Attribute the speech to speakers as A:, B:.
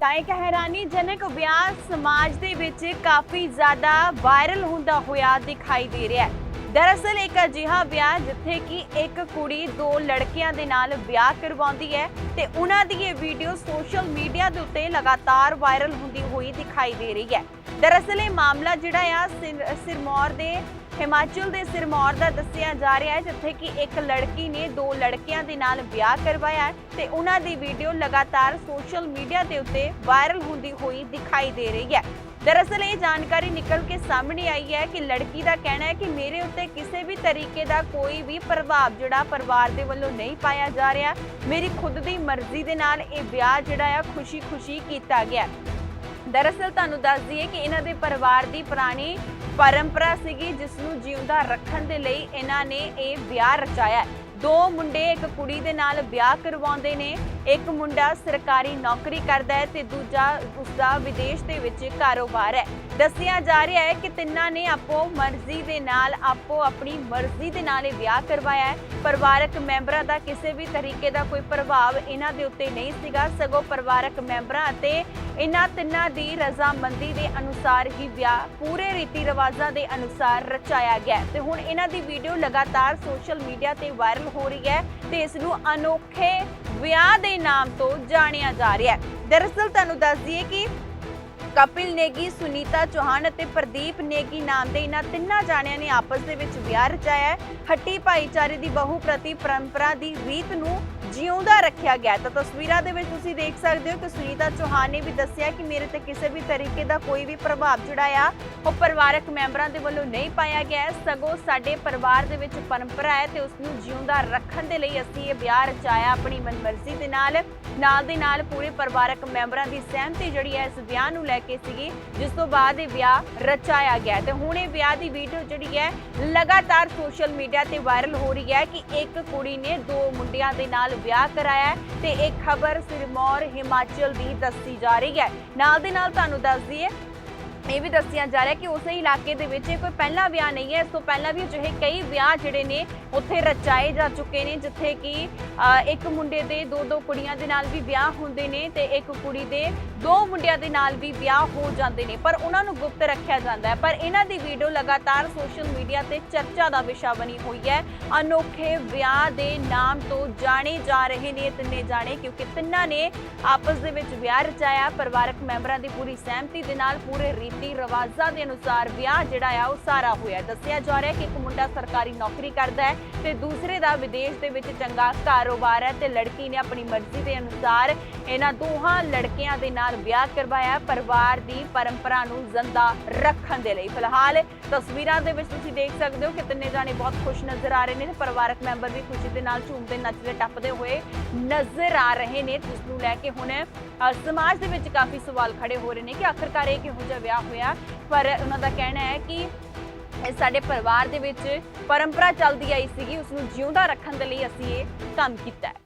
A: ਤਾਂ ਇੱਕ ਹੈਰਾਨੀਜਨਕ ਵਿਆਹ ਸਮਾਜ ਦੇ ਵਿੱਚ ਕਾਫੀ ਜ਼ਿਆਦਾ ਵਾਇਰਲ ਹੁੰਦਾ ਹੋਇਆ ਦਿਖਾਈ ਦੇ ਰਿਹਾ ਹੈ। ਦਰਅਸਲ ਇੱਕ ਅਜਿਹਾ ਵਿਆਹ ਜਿੱਥੇ ਕਿ ਇੱਕ ਕੁੜੀ ਦੋ ਲੜਕਿਆਂ ਦੇ ਨਾਲ ਵਿਆਹ ਕਰਵਾਉਂਦੀ ਹੈ ਤੇ ਉਹਨਾਂ ਦੀ ਇਹ ਵੀਡੀਓ ਸੋਸ਼ਲ ਮੀਡੀਆ ਦੇ ਉੱਤੇ ਲਗਾਤਾਰ ਵਾਇਰਲ ਹੁੰਦੀ ਹੋਈ ਦਿਖਾਈ ਦੇ ਰਹੀ ਹੈ। ਦਰਅਸਲ ਇਹ ਮਾਮਲਾ ਜਿਹੜਾ ਆ ਸਿਰ- ਸਿਰਮੌਰ ਦੇ, ਹਿਮਾਚਲ ਦੇ ਸਿਰਮੌਰ ਦਾ ਦੱਸਿਆ ਜਾ ਰਿਹਾ ਹੈ, ਜਿੱਥੇ ਕਿ ਇੱਕ ਲੜਕੀ ਨੇ ਦੋ ਲੜਕਿਆਂ ਦੇ ਨਾਲ ਵਿਆਹ ਕਰਵਾਇਆ ਹੈ ਤੇ ਉਹਨਾਂ ਦੀ ਵੀਡੀਓ ਲਗਾਤਾਰ ਸੋਸ਼ਲ ਮੀਡੀਆ ਦੇ ਉੱਤੇ ਵਾਇਰਲ ਹੁੰਦੀ ਹੋਈ ਦਿਖਾਈ ਦੇ ਰਹੀ ਹੈ। ਦਰਅਸਲ ਇਹ ਜਾਣਕਾਰੀ ਨਿਕਲ ਕੇ ਸਾਹਮਣੇ ਆਈ ਹੈ ਕਿ ਲੜਕੀ ਦਾ ਕਹਿਣਾ ਹੈ ਕਿ ਮੇਰੇ ਉੱਤੇ ਕਿਸੇ ਵੀ ਤਰੀਕੇ ਦਾ ਕੋਈ ਵੀ ਪ੍ਰਭਾਵ ਜਿਹੜਾ ਪਰਿਵਾਰ ਦੇ ਵੱਲੋਂ ਨਹੀਂ ਪਾਇਆ ਜਾ ਰਿਹਾ। ਮੇਰੀ ਖੁਦ ਦੀ ਮਰਜ਼ੀ ਦੇ ਨਾਲ ਇਹ ਵਿਆਹ ਜਿਹੜਾ ਆ ਖੁਸ਼ੀ-ਖੁਸ਼ੀ ਕੀਤਾ ਗਿਆ ਦਰਅਸਲ ਤੁਹਾਨੂੰ ਦੱਸ ਦਈਏ ਕਿ ਇਹਨਾਂ ਦੇ ਪਰਿਵਾਰ ਦੀ ਪੁਰਾਣੀ ਪਰੰਪਰਾ ਸੀਗੀ, ਜਿਸ ਨੂੰ ਜਿਉਂਦਾ ਰੱਖਣ ਦੇ ਲਈ ਇਹਨਾਂ ਨੇ ਇਹ ਵਿਆਹ ਰਚਾਇਆ ਦੋ ਮੁੰਡੇ, ਇੱਕ ਕੁੜੀ ਦੇ ਨਾਲ ਵਿਆਹ ਕਰਵਾਉਂਦੇ ਨੇ। ਇੱਕ ਮੁੰਡਾ ਸਰਕਾਰੀ ਨੌਕਰੀ ਕਰਦਾ ਹੈ ਤੇ ਦੂਜਾ ਉਸਦਾ ਵਿਦੇਸ਼ ਦੇ ਵਿੱਚ ਕਾਰੋਬਾਰ ਹੈ। ਦੱਸਿਆ ਜਾ ਰਿਹਾ ਹੈ ਕਿ ਤਿੰਨਾਂ ਨੇ ਆਪੋ ਮਰਜ਼ੀ ਦੇ ਨਾਲ ਆਪੋ ਆਪਣੀ ਮਰਜ਼ੀ ਦੇ ਨਾਲ ਇਹ ਵਿਆਹ ਕਰਵਾਇਆ ਹੈ। ਪਰਿਵਾਰਕ ਮੈਂਬਰਾਂ ਦਾ ਕਿਸੇ ਵੀ ਤਰੀਕੇ ਦਾ ਕੋਈ ਪ੍ਰਭਾਵ ਇਹਨਾਂ ਦੇ ਉੱਤੇ ਨਹੀਂ ਸੀਗਾ। ਸਗੋਂ ਪਰਿਵਾਰਕ ਮੈਂਬਰਾਂ ਅਤੇ ਇਹਨਾਂ ਤਿੰਨਾਂ ਦੀ ਰਜ਼ਾਮੰਦੀ ਦੇ ਅਨੁਸਾਰ ਹੀ ਵਿਆਹ ਪੂਰੇ ਰੀਤੀ ਰਿਵਾਜ਼ਾਂ ਦੇ ਅਨੁਸਾਰ ਰਚਾਇਆ ਗਿਆ ਤੇ ਹੁਣ ਇਹਨਾਂ ਦੀ ਵੀਡੀਓ ਲਗਾਤਾਰ ਸੋਸ਼ਲ ਮੀਡੀਆ ਤੇ ਵਾਇਰਲ ਹੋ ਰਹੀ ਹੈ ਤੇ ਇਸ ਨੂੰ ਅਨੋਖੇ ਵਿਆਹ ਦੇ ਨਾਮ ਤੋਂ ਜਾਣਿਆ ਜਾ ਰਿਹਾ ਹੈ। ਦਰਅਸਲ ਤੁਹਾਨੂੰ ਦੱਸ ਦਈਏ ਕਿ ਕਪਿਲ ਨੇਗੀ, ਸੁਨੀਤਾ ਚੌਹਾਨ ਅਤੇ ਪ੍ਰਦੀਪ ਨੇਗੀ ਨਾਮ ਦੇ ਇਹਨਾਂ ਤਿੰਨਾਂ ਜਾਣਿਆਂ ਨੇ ਆਪਸ ਦੇ ਵਿੱਚ ਵਿਆਹ ਰਚਾਇਆ ਹੈ। ਹੱਟੀ ਭਾਈਚਾਰੇ ਦੀ ਬਹੁ ਪ੍ਰਤੀ ਪਰੰਪਰਾ ਦੀ ਰੀਤ ਨੂੰ ਜਿਉਂਦਾ ਰੱਖਿਆ ਗਿਆ ਤਾਂ ਤਸਵੀਰਾਂ ਦੇ ਵਿੱਚ ਤੁਸੀਂ ਦੇਖ ਸਕਦੇ ਹੋ ਕਿ ਸੁਨੀਤਾ ਚੌਹਾਨ ਨੇ ਵੀ ਦੱਸਿਆ ਕਿ ਮੇਰੇ ਤੇ ਕਿਸੇ ਵੀ ਤਰੀਕੇ ਦਾ ਕੋਈ ਵੀ ਪ੍ਰਭਾਵ ਜਿਹੜਾ ਆ ਉਹ ਪਰਿਵਾਰਕ ਮੈਂਬਰਾਂ ਦੇ ਵੱਲੋਂ ਨਹੀਂ ਪਾਇਆ ਗਿਆ ਹੈ। ਸਗੋਂ ਸਾਡੇ ਪਰਿਵਾਰ ਦੇ ਵਿੱਚ ਪਰੰਪਰਾ ਹੈ ਤੇ ਉਸ ਨੂੰ ਜਿਉਂਦਾ ਰੱਖਣ ਦੇ ਲਈ ਅਸੀਂ ਇਹ ਵਿਆਹ ਰਚਾਇਆ ਆਪਣੀ ਮਨਮਰਜ਼ੀ ਦੇ ਨਾਲ। ਨਾਲ ਦੇ ਨਾਲ ਪੂਰੇ ਪਰਿਵਾਰਕ ਮੈਂਬਰਾਂ ਦੀ ਸਹਿਮਤੀ ਜਿਹੜੀ ਹੈ ਇਸ ਵਿਆਹ ਨੂੰ ਲੈ ਕੇ ਸੀਗੀ, ਜਿਸ ਤੋਂ ਬਾਅਦ ਇਹ ਵਿਆਹ ਰਚਾਇਆ ਗਿਆ ਤੇ ਹੁਣ ਇਹ ਵਿਆਹ ਦੀ ਵੀਡੀਓ ਜਿਹੜੀ ਹੈ ਲਗਾਤਾਰ ਸੋਸ਼ਲ ਮੀਡੀਆ ਤੇ ਵਾਇਰਲ ਹੋ ਰਹੀ ਹੈ ਕਿ ਇੱਕ ਕੁੜੀ ਨੇ ਦੋ ਮੁੰਡਿਆਂ ਦੇ ਨਾਲ ਵਿਆਹ ਕਰਾਇਆ ਤੇ ਇਹ ਖਬਰ ਸਿਰਮੌਰ, ਹਿਮਾਚਲ ਦੀ ਦੱਸੀ ਜਾ ਰਹੀ ਹੈ। ਨਾਲ ਦੇ ਨਾਲ ਤੁਹਾਨੂੰ ਦੱਸ ਦਈਏ ਇਹ ਵੀ ਦੱਸਿਆ ਜਾ ਰਿਹਾ ਕਿ ਉਸੇ ਇਲਾਕੇ ਦੇ ਵਿੱਚ ਇਹ ਕੋਈ ਪਹਿਲਾ ਵਿਆਹ ਨਹੀਂ ਹੈ। ਇਸ ਤੋਂ ਪਹਿਲਾਂ ਵੀ ਅਜਿਹੇ ਕਈ ਵਿਆਹ ਜਿਹੜੇ ਨੇ ਉੱਥੇ ਰਚਾਏ ਜਾ ਚੁੱਕੇ ਨੇ, ਜਿੱਥੇ ਕਿ ਇੱਕ ਮੁੰਡੇ ਦੇ ਦੋ ਦੋ ਕੁੜੀਆਂ ਦੇ ਨਾਲ ਵੀ ਵਿਆਹ ਹੁੰਦੇ ਨੇ ਤੇ ਇੱਕ ਕੁੜੀ ਦੇ ਦੋ ਮੁੰਡਿਆਂ ਦੇ ਨਾਲ ਵੀ ਵਿਆਹ ਹੋ ਜਾਂਦੇ ਨੇ। ਪਰ ਉਹਨਾਂ ਨੂੰ ਗੁਪਤ ਰੱਖਿਆ ਜਾਂਦਾ ਹੈ। ਪਰ ਇਹਨਾਂ ਦੀ ਵੀਡੀਓ ਲਗਾਤਾਰ ਸੋਸ਼ਲ ਮੀਡੀਆ ਤੇ ਚਰਚਾ ਦਾ ਵਿਸ਼ਾ ਬਣੀ ਹੋਈ ਹੈ। ਅਨੋਖੇ ਵਿਆਹ ਦੇ ਨਾਮ ਤੋਂ ਜਾਣੇ ਜਾ ਰਹੇ ਨੇ, ਤਿੰਨੇ ਜਾਣੇ, ਕਿਉਂਕਿ ਤਿੰਨਾਂ ਨੇ ਆਪਸ ਦੇ ਵਿੱਚ ਵਿਆਹ ਰਚਾਇਆ। ਪਰਿਵਾਰਕ ਮੈਂਬਰਾਂ ਦੀ ਪੂਰੀ ਸਹਿਮਤੀ ਦੇ ਨਾਲ ਪੂਰੇ ਰੀਤ ਰਵਾਜ਼ਾਂ ਦੇ ਅਨੁਸਾਰ ਵਿਆਹ ਜਿਹੜਾ ਆ ਉਹ ਸਾਰਾ ਹੋਇਆ ਦੱਸਿਆ ਜਾ ਰਿਹਾ ਕਿ ਇੱਕ ਮੁੰਡਾ ਸਰਕਾਰੀ ਨੌਕਰੀ ਕਰਦਾ ਹੈ ਤੇ ਦੂਸਰੇ ਦਾ ਵਿਦੇਸ਼ ਦੇ ਵਿੱਚ ਚੰਗਾ ਕਾਰੋਬਾਰ ਹੈ ਤੇ ਲੜਕੀ ਨੇ ਆਪਣੀ ਮਰਜ਼ੀ ਦੇ ਅਨੁਸਾਰ ਇਹਨਾਂ ਦੋਹਾਂ ਲੜਕਿਆਂ ਦੇ ਨਾਲ ਵਿਆਹ ਕਰਵਾਇਆ ਪਰਿਵਾਰ ਦੀ ਪਰੰਪਰਾ ਨੂੰ ਜ਼ਿੰਦਾ ਰੱਖਣ ਦੇ ਲਈ। ਫਿਲਹਾਲ ਤਸਵੀਰਾਂ ਦੇ ਵਿੱਚ ਤੁਸੀਂ ਦੇਖ ਸਕਦੇ ਹੋ ਕਿ ਤਿੰਨੇ ਜਾਣੇ ਬਹੁਤ ਖੁਸ਼ ਨਜ਼ਰ ਆ ਰਹੇ ਨੇ ਤੇ ਪਰਿਵਾਰਕ ਮੈਂਬਰ ਵੀ ਖੁਸ਼ੀ ਦੇ ਨਾਲ ਝੂਮਦੇ ਨੱਚਦੇ ਟੱਪਦੇ ਹੋਏ ਨਜ਼ਰ ਆ ਰਹੇ ਨੇ। ਜਿਸ ਨੂੰ ਲੈ ਕੇ ਹੁਣ ਅ, ਸਮਾਜ ਦੇ ਵਿੱਚ ਕਾਫੀ ਸਵਾਲ ਖੜੇ ਹੋ ਰਹੇ ਨੇ ਕਿ ਆਖਰਕਾਰ ਇਹ ਕਿਹੋ ਜਿਹਾ ਵਿਆਹ ਹੋਇਆ। ਪਰ ਉਹਨਾਂ ਦਾ ਕਹਿਣਾ ਹੈ ਕਿ ਸਾਡੇ ਪਰਿਵਾਰ ਦੇ ਵਿੱਚ ਪਰੰਪਰਾ ਚੱਲਦੀ ਆਈ ਸੀਗੀ। ਉਸ ਨੂੰ ਜਿਉਂਦਾ ਰੱਖਣ ਦੇ ਲਈ ਅਸੀਂ ਇਹ ਕੰਮ ਕੀਤਾ